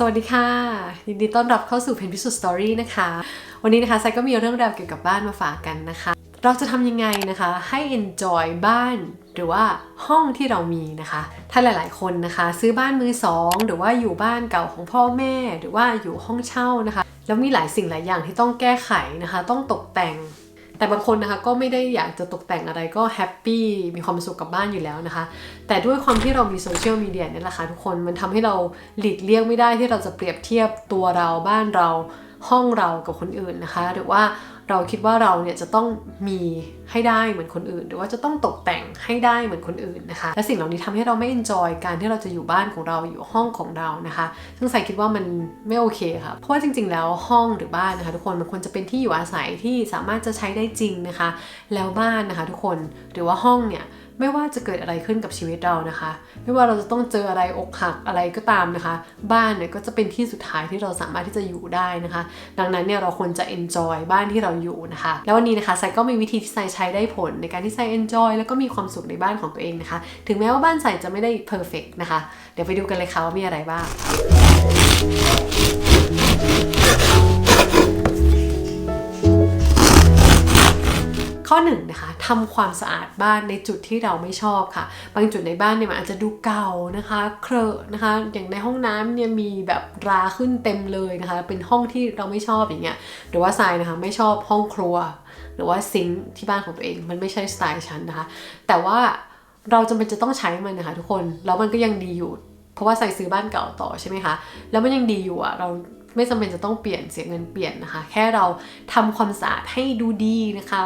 สวัสดีค่ะ ยินดีต้อนรับเข้าสู่เพนพิสุทธิ์สตอรี่นะคะ วันนี้นะคะไซก็มีเรื่องราวเกี่ยวกับบ้านมาฝากกันนะคะ เราจะทำยังไงนะคะให้ enjoy บ้านหรือว่าห้องที่เรามีนะคะ ถ้าหลาย ๆ คนนะคะ ซื้อบ้านมือสองหรือว่าอยู่บ้านเก่าของพ่อแม่ หรือว่าอยู่ห้องเช่านะคะ แล้วมีหลายสิ่งหลายอย่างที่ต้องแก้ไขนะคะ ต้องตกแต่ง แต่บางคนนะคะก็ไม่ได้อยากจะตกแต่งอะไรก็แฮปปี้มีความสุขกับบ้านอยู่แล้วนะคะ แต่ด้วยความที่เรามีโซเชียลมีเดียเนี่ยแหละค่ะทุกคนมันทำให้เราหลีกเลี่ยงไม่ได้ที่เราจะเปรียบเทียบตัวเราบ้านเราห้องเรากับคนอื่นนะคะ หรือว่า เราคิดว่าเราเนี่ยจะต้องมีให้ได้เหมือนคนอื่น หรือว่าจะต้องตกแต่งให้ได้เหมือนคนอื่นนะคะ และสิ่งเหล่านี้ทำให้เราไม่เอนจอยการที่เราจะอยู่บ้านของเราอยู่ห้องของเรานะคะ ซึ่งใส่คิดว่ามันไม่โอเคค่ะ เพราะว่าจริง ๆ แล้วห้องหรือบ้านนะคะ ทุกคนมันควรจะเป็นที่อยู่อาศัยที่สามารถจะใช้ได้จริงนะคะ แล้วบ้านนะคะ ทุกคนหรือว่าห้องเนี่ย ไม่ว่าจะเกิดอะไรขึ้นกับชีวิตเรานะคะ ไม่ว่าเราจะต้องเจออะไรอกหักอะไรก็ตามนะคะ บ้านเนี่ยก็จะเป็นที่สุดท้ายที่เราสามารถที่จะอยู่ได้นะคะ ดังนั้นเนี่ยเราควรจะ enjoy บ้านที่เราอยู่นะคะ แล้ววันนี้นะคะไซก็มีวิธีที่ไซใช้ได้ผลในการที่ไซ enjoy แล้วก็มีความสุขในบ้านของตัวเองนะคะ ถึงแม้ว่าบ้านไซจะไม่ได้ perfect นะคะ เดี๋ยวไปดูกันเลยค่ะว่ามีอะไรบ้าง ข้อหนึ่งนะคะทำความสะอาดบ้านในจุดที่เราไม่ชอบค่ะ บางจุดในบ้านเนี่ยมันอาจจะดูเก่านะคะเครอะนะคะ อย่างในห้องน้ำเนี่ยมีแบบราขึ้นเต็มเลยนะคะ เป็นห้องที่เราไม่ชอบอย่างเงี้ยหรือว่าทรายนะคะไม่ชอบห้องครัว หรือว่าซิงค์ที่บ้านของตัวเอง มันไม่ใช่สไตล์ฉันนะคะ แต่ว่าเราจำเป็นจะต้องใช้มันนะคะทุกคนแล้วมันก็ยังดีอยู่ เพราะว่าใส่ซื้อบ้านเก่าต่อใช่ไหมคะแล้วมันยังดีอยู่อะเรา ไม่จำเป็นจะต้องเปลี่ยนเสียเงินเปลี่ยนนะคะ แค่เราทำความสะอาดให้ดูดีนะคะ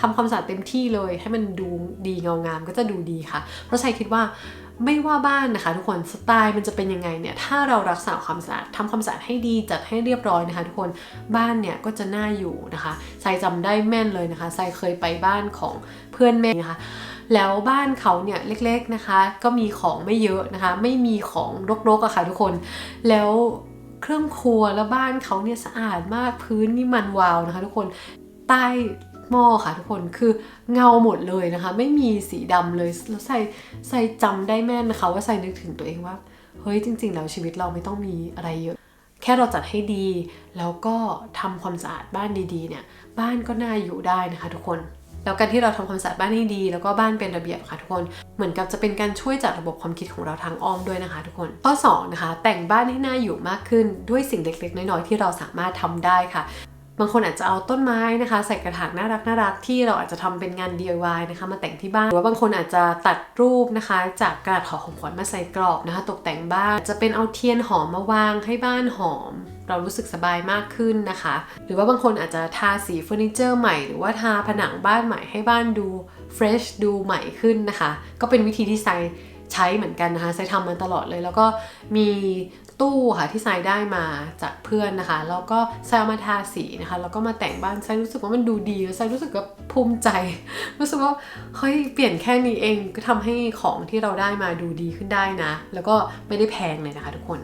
ทำความสะอาดเต็มที่เลย ให้มันดูดีเงางามก็จะดูดีค่ะ เพราะใช่คิดว่าไม่ว่าบ้านนะคะ ทุกคนสไตล์มันจะเป็นยังไงเนี่ยถ้าเรารักษาความสะอาดทำความสะอาดให้ดีจัดให้เรียบร้อยนะคะ ทุกคนบ้านเนี่ยก็จะน่าอยู่นะคะใส่จำได้แม่นเลยนะคะใส่เคยไปบ้านของเพื่อนแม่นะคะแล้วบ้านเขาเนี่ยเล็กๆนะคะ ก็มีของไม่เยอะนะคะ ไม่มีของรกๆอะค่ะทุกคน แล้ว เครื่องครัวแล้วบ้านเขาเนี่ยสะอาดมากพื้นนี่มันวาวนะคะ ทุกคนใต้หม้อค่ะทุกคนคือเงาหมดเลยนะคะ ไม่มีสีดำเลยแล้วใส่ใส่จำได้แม่นนะคะ ว่าใส่นึกถึงตัวเองว่า เฮ้ยจริง ๆ แล้วชีวิตเราไม่ต้องมีอะไรเยอะ แค่เราจัดให้ดี แล้วก็ทำความสะอาดบ้านดีๆเนี่ย บ้านก็น่าอยู่ได้นะคะ ทุกคน แล้วการที่เราทำความสะอาดบ้านให้ดี แล้วก็บ้านเป็นระเบียบค่ะทุกคน เหมือนกับจะเป็นการช่วยจัดระบบความคิดของเราทางอ้อมด้วยนะคะ ทุกคน ข้อ2นะคะแต่งบ้านให้น่าอยู่มากขึ้นด้วยสิ่งเล็กๆ น้อยๆที่เราสามารถทำได้ค่ะบางคนอาจจะเอาต้นไม้นะคะ ใส่กระถางน่ารักน่ารักที่เราอาจจะทำเป็นงาน DIY นะคะ มาแต่งที่บ้านหรือว่าบางคนอาจจะตัดรูปนะคะ จากกระดาษห่อของขวัญมาใส่กรอบนะคะ ตกแต่งบ้านจะเป็นเอาเทียนหอมมาวางให้บ้านหอม เรารู้สึกสบายมากขึ้นนะคะ หรือว่าบางคนอาจจะทาสีเฟอร์นิเจอร์ใหม่ หรือว่าทาผนังบ้านใหม่ให้บ้านดูเฟรชดูใหม่ขึ้นนะคะ ก็เป็นวิธีที่ไซใช้เหมือนกันนะคะไซทำมาตลอดเลย แล้วก็มีตู้ค่ะที่ไซได้มาจากเพื่อนนะคะ แล้วก็ไซเอามาทาสีนะคะ แล้วก็มาแต่งบ้านไซรู้สึกว่ามันดูดีแล้วไซรู้สึกว่าภูมิใจ รู้สึกว่าเฮ้ยเปลี่ยนแค่นี้เองก็ทำให้ของที่เราได้มาดูดีขึ้นได้นะ แล้วก็ไม่ได้แพงเลยนะคะทุกคน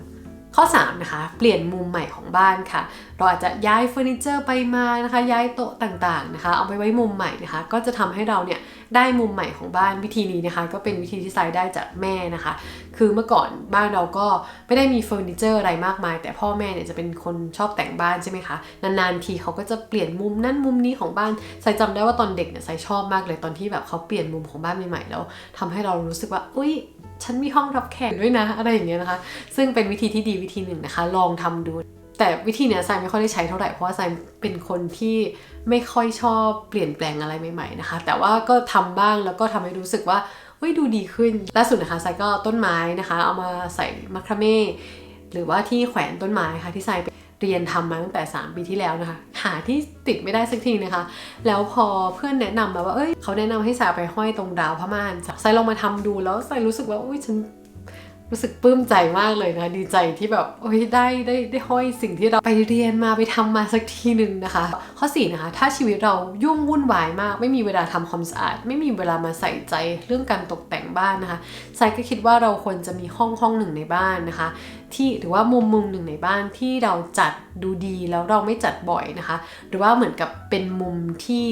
ข้อ 3 นะคะ เปลี่ยนมุมใหม่ของบ้านค่ะ เราอาจจะย้ายเฟอร์นิเจอร์ไปมานะคะ ย้ายโต๊ะต่างๆนะคะ เอาไปไว้มุมใหม่นะคะ ก็จะทำให้เราเนี่ย ได้มุมใหม่ของบ้านวิธีนี้นะคะ ก็เป็นวิธีที่ไซได้จากแม่นะคะ คือเมื่อก่อนบ้านเราก็ไม่ได้มีเฟอร์นิเจอร์อะไรมากมาย แต่พ่อแม่เนี่ยจะเป็นคนชอบแต่งบ้านใช่ไหมคะ นานๆทีเขาก็จะเปลี่ยนมุมนั่นมุมนี้ของบ้านไซจำได้ว่าตอนเด็กเนี่ยไซชอบมากเลยตอนที่แบบเขาเปลี่ยนมุมของบ้านใหม่ๆแล้วทำให้เรารู้สึกว่าอุ้ยฉันมีห้องรับแขกด้วยนะอะไรอย่างเงี้ยนะคะ ซึ่งเป็นวิธีที่ดีวิธีหนึ่งนะคะ ลองทำดู แต่วิธีเนี้ยไซไม่ค่อยได้ใช้เท่าไหร่เพราะว่าไซเป็นคนที่ไม่ค่อยชอบเปลี่ยนแปลงอะไรใหม่ๆนะคะ แต่ว่าก็ทำบ้างแล้วก็ทำให้รู้สึกว่าเฮ้ยดูดีขึ้นล่าสุดนะคะไซก็ต้นไม้นะคะ เอามาใส่มัคคาเม่หรือว่าที่แขวนต้นไม้ค่ะที่ไซไปเรียนทำมาตั้งแต่ 3 ปีที่แล้วนะคะ หาที่ติดไม่ได้สักทีนะคะ แล้วพอเพื่อนแนะนำมาว่าเอ้ยเขาแนะนำให้สาไปห้อยตรงราวผ้าม่านไซลองมาทำดูแล้วไซรู้สึกว่าอุ้ยฉัน รู้สึกปลื้มใจมากเลยนะดีใจที่แบบโอ้ยได้ได้ได้ห้อยสิ่งที่เราไปเรียนมาไปทำมาสักทีหนึ่งนะคะ ข้อ4นะคะถ้าชีวิตเรายุ่งวุ่นวายมาก ไม่มีเวลาทำความสะอาด ไม่มีเวลามาใส่ใจเรื่องการตกแต่งบ้านนะคะไซก็คิดว่าเราควรจะมีห้องห้องหนึ่งในบ้านนะคะ ที่หรือว่ามุมมุมหนึ่งในบ้านที่เราจัดดูดีแล้วเราไม่จัดบ่อยนะคะ หรือว่าเหมือนกับเป็นมุมที่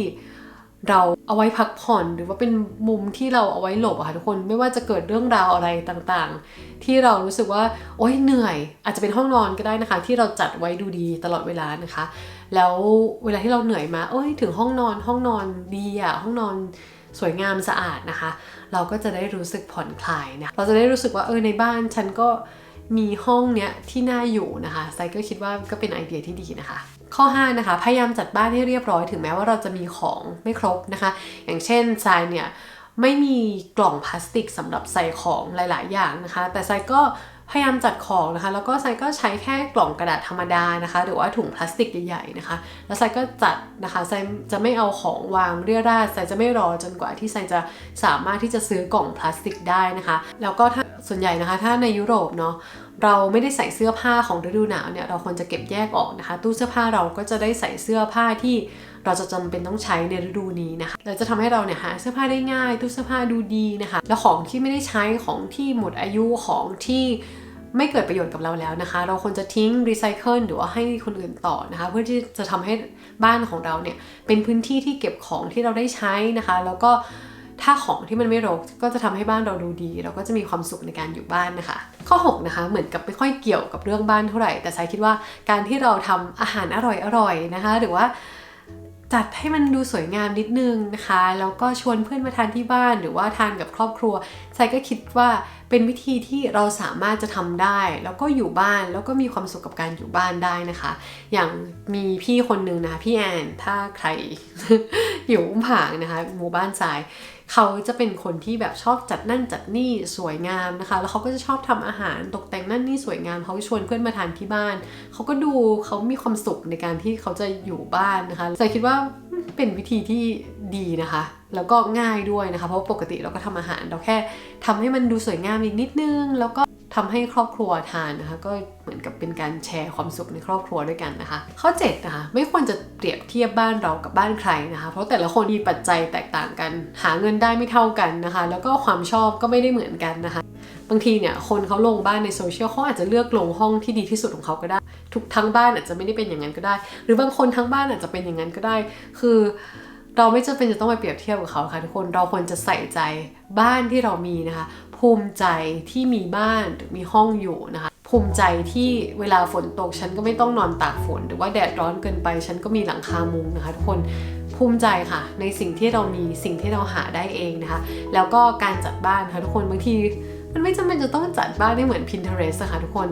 เราเอาไว้พักผ่อนหรือว่าเป็นมุมที่เราเอาไว้หลบอะค่ะทุกคนไม่ว่าจะเกิดเรื่องราวอะไรต่างๆ ที่เรารู้สึกว่าโอ๊ยเหนื่อย อาจจะเป็นห้องนอนก็ได้นะคะ ที่เราจัดไว้ดูดีตลอดเวลานะคะ แล้วเวลาที่เราเหนื่อยมาเอ้ยถึงห้องนอนห้องนอนดีอะห้องนอนสวยงามสะอาดนะคะ เราก็จะได้รู้สึกผ่อนคลายนะเราจะได้รู้สึกว่าเออในบ้านฉันก็มีห้องเนี้ยที่น่าอยู่นะคะไซก็คิดว่าก็เป็นไอเดียที่ดีนะคะ ข้อ 5 นะคะ พยายามจัดบ้านให้เรียบร้อยถึงแม้ว่าเราจะมีของไม่ครบนะคะ อย่างเช่นทรายเนี่ยไม่มีกล่องพลาสติกสำหรับใส่ของหลาย ๆ อย่างนะคะ แต่ทรายก็ พยายามจัดของนะคะ แล้วก็ทรายก็ใช้แค่กล่องกระดาษธรรมดานะคะ หรือว่าถุงพลาสติกใหญ่ๆนะคะ แล้วทรายก็จัดนะคะทรายจะไม่เอาของวางเรียราดทรายจะไม่รอจนกว่าที่ทรายจะสามารถที่จะซื้อกล่องพลาสติกได้นะคะ แล้วก็ถ้าส่วนใหญ่นะคะ ถ้าในยุโรปเนาะเราไม่ได้ใส่เสื้อผ้าของฤดูหนาวเนี่ยเราควรจะเก็บแยกออกนะคะ ตู้เสื้อผ้าเราก็จะได้ใส่เสื้อผ้าที่เราจะจำเป็นต้องใช้ในฤดูนี้นะคะเราจะทำให้เราเนี่ยหาเสื้อผ้าได้ง่าย ตู้เสื้อผ้าดูดีนะคะ แล้วของที่ไม่ได้ใช้ของที่หมดอายุของที่ ไม่เกิดประโยชน์กับเราแล้วนะคะ เราควรจะทิ้งรีไซเคิลหรือว่าให้คนอื่นต่อนะคะ เพื่อที่จะทำให้บ้านของเราเนี่ยเป็นพื้นที่ที่เก็บของที่เราได้ใช้นะคะ แล้วก็ถ้าของที่มันไม่รกก็จะทำให้บ้านเราดูดี เราก็จะมีความสุขในการอยู่บ้านนะคะ ข้อ 6 นะคะ เหมือนกับไม่ค่อยเกี่ยวกับเรื่องบ้านเท่าไหร่ แต่สายคิดว่าการที่เราทำอาหารอร่อยๆนะคะ หรือว่า จัดให้มันดูสวยงามนิดนึงนะคะแล้วก็ชวนเพื่อนมาทานที่บ้านหรือว่าทานกับครอบครัวไซก็คิดว่าเป็นวิธีที่เราสามารถจะทำได้ แล้วก็อยู่บ้านแล้วก็มีความสุขกับการอยู่บ้านได้นะคะ อย่างมีพี่คนนึงนะคะพี่แอนถ้าใครอยู่อุ้มผางนะคะหมู่บ้านทราย เขาจะเป็นคนที่แบบชอบจัดนั่นจัดนี่สวยงามนะคะ แล้วเขาก็จะชอบทำอาหารตกแต่งนั่นนี่สวยงามเขาชวนเพื่อนมาทานที่บ้าน เขาก็ดูเขามีความสุขในการที่เขาจะอยู่บ้านนะคะใจคิดว่าเป็นวิธีที่ดีนะคะ แล้วก็ง่ายด้วยนะคะ เพราะปกติเราก็ทำอาหารเราแค่ทำให้มันดูสวยงามอีกนิดนึง แล้วก็ ทำให้ครอบครัวทานนะคะ ก็เหมือนกับเป็นการแชร์ความสุขในครอบครัวด้วยกันนะคะ ข้อ7นะคะไม่ควรจะเปรียบเทียบบ้านเรากับบ้านใครนะคะ เพราะแต่ละคนมีปัจจัยแตกต่างกัน หาเงินได้ไม่เท่ากันนะคะ แล้วก็ความชอบก็ไม่ได้เหมือนกันนะคะ บางทีเนี่ยคนเขาลงบ้านในโซเชียลเขาอาจจะเลือกลงห้องที่ดีที่สุดของเขาก็ได้ ทุกทั้งบ้านอาจจะไม่ได้เป็นอย่างนั้นก็ได้ หรือบางคนทั้งบ้านอาจจะเป็นอย่างนั้นก็ได้ คือเราไม่จำเป็นจะต้องไปเปรียบเทียบกับเขาค่ะทุกคน เราควรจะใส่ใจบ้านที่เรามีนะคะ ภูมิใจที่มีบ้านหรือมีห้องอยู่นะคะ ภูมิใจที่เวลาฝนตกฉันก็ไม่ต้องนอนตากฝน หรือว่าแดดร้อนเกินไป ฉันก็มีหลังคามุงนะคะทุกคนภูมิใจค่ะ ในสิ่งที่เรามีสิ่งที่เราหาได้เองนะคะ แล้วก็การจัดบ้านค่ะทุกคนบางที มันไม่จำเป็นจะต้องจัดบ้านได้เหมือน Pinterest อะคะทุกคน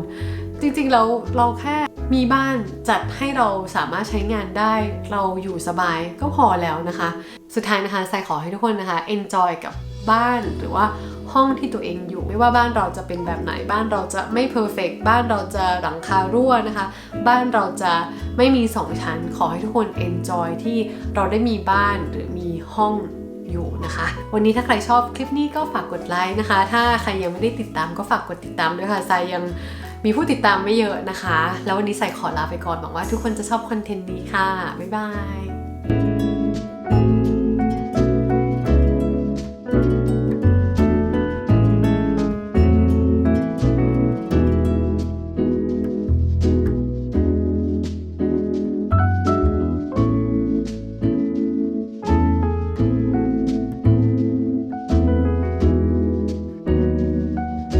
จริงๆเราเราแค่มีบ้านจัดให้เราสามารถใช้งานได้เราอยู่สบายก็พอแล้วนะคะ สุดท้ายนะคะใส่ขอให้ทุกคนนะคะ enjoy กับ บ้านหรือว่าห้องที่ตัวเองอยู่ ไม่ว่าบ้านเราจะเป็นแบบไหนบ้านเราจะไม่ perfect บ้านเราจะหลังคารั่วนะคะ บ้านเราจะไม่มีสองชั้นขอให้ทุกคน enjoy ที่เราได้มีบ้านหรือมีห้องอยู่นะคะ วันนี้ถ้าใครชอบคลิปนี้ก็ฝากกดไลค์นะคะ ถ้าใครยังไม่ได้ติดตามก็ฝากกดติดตามด้วยค่ะทรายยังมีผู้ติดตามไม่เยอะนะคะ แล้ววันนี้ใส่ขอลาไปก่อนหวังว่าทุกคนจะชอบคอนเทนต์นี้ค่ะ บ๊ายบาย